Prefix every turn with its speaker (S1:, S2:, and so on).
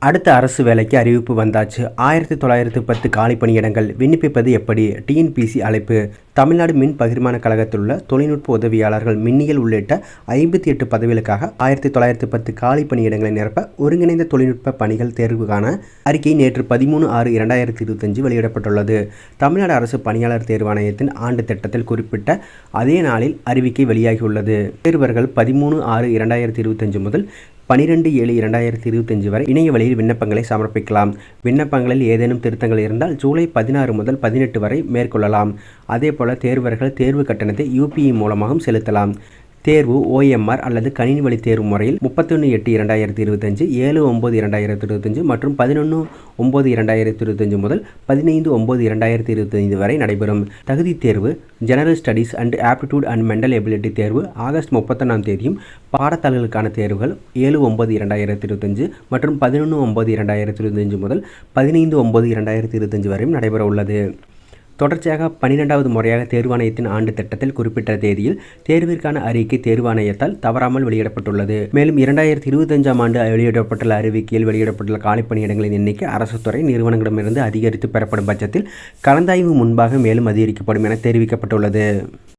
S1: அடுத்த அரசு வேலைக்கு அறிவிப்பு வந்தாச்சு. ஆயிரத்தி தொள்ளாயிரத்து பத்து காலி பணியிடங்கள் விண்ணப்பிப்பது எப்படி? டிஎன்பிசி அழைப்பு. தமிழ்நாடு மின் பகிர்மான கழகத்தில் உள்ள தொழில்நுட்ப உதவியாளர்கள் மின்னியல் உள்ளிட்ட ஐம்பத்தி எட்டு பதவிகளுக்காக ஆயிரத்தி தொள்ளாயிரத்து பத்து காலி பணியிடங்களை நிரப்ப ஒருங்கிணைந்த தொழில்நுட்ப பணிகள் தேர்வுக்கான அறிக்கை நேற்று பதிமூணு ஆறு இரண்டாயிரத்தி இருபத்தஞ்சு வெளியிடப்பட்டுள்ளது. தமிழ்நாடு அரசு பணியாளர் தேர்வாணையத்தின் ஆண்டு திட்டத்தில் குறிப்பிட்ட அதே நாளில் அறிவிக்கை வெளியாகியுள்ளது. தேர்வர்கள் பதிமூணு ஆறு இரண்டாயிரத்தி இருபத்தஞ்சு முதல் பனிரெண்டு ஏழு இரண்டாயிரத்தி இருபத்தஞ்சு வரை இணைய வழியில் விண்ணப்பங்களை சமர்ப்பிக்கலாம். விண்ணப்பங்களில் ஏதேனும் திருத்தங்கள் இருந்தால் ஜூலை பதினாறு முதல் பதினெட்டு வரை மேற்கொள்ளலாம். அதேபோல தேர்வர்கள் தேர்வு கட்டணத்தை யூபிஇ மூலமாகவும் செலுத்தலாம். தேர்வு ஓஎம்ஆர் அல்லது கணினி வழி தேர்வு முறையில் முப்பத்தொன்று எட்டு இரண்டாயிரத்தி இருபத்தஞ்சு ஏழு ஒம்பது இரண்டாயிரத்தி இருபத்தஞ்சு மற்றும் பதினொன்று ஒம்பது இரண்டாயிரத்தி இருபத்தஞ்சு முதல் பதினைந்து ஒம்பது இரண்டாயிரத்தி இருபத்தஞ்சு வரை நடைபெறும். தகுதி தேர்வு general studies and aptitude and mental ability தேர்வு ஆகஸ்ட் முப்பத்தொன்னாம் தேதியும் பாடத்தாள்களுக்கான தேர்வுகள் ஏழு ஒம்பது இரண்டாயிரத்தி இருபத்தஞ்சு மற்றும் பதினொன்று ஒம்பது இரண்டாயிரத்தி இருபத்தஞ்சு முதல் பதினைந்து ஒம்பது இரண்டாயிரத்தி இருபத்தஞ்சு வரையும் நடைபெற உள்ளது தொடர்ச்சியாக பன்னிரெண்டாவது முறையாக தேர்வாணையத்தின் ஆண்டு திட்டத்தில் குறிப்பிட்ட தேதியில் தேர்விற்கான அறிக்கை தேர்வாணையத்தால் தவறாமல் வெளியிடப்பட்டுள்ளது. மேலும் இரண்டாயிரத்தி இருபத்தஞ்சாம் ஆண்டு வெளியிடப்பட்டுள்ள அறிவிக்கையில் வெளியிடப்பட்டுள்ள காலிப்பணியிடங்களின் எண்ணிக்கை அரசு துறை நிறுவனங்களிடமிருந்து அதிகரித்து பெறப்படும் பட்சத்தில் கலந்தாய்வு முன்பாக மேலும் அதிகரிக்கப்படும் என தெரிவிக்கப்பட்டுள்ளது.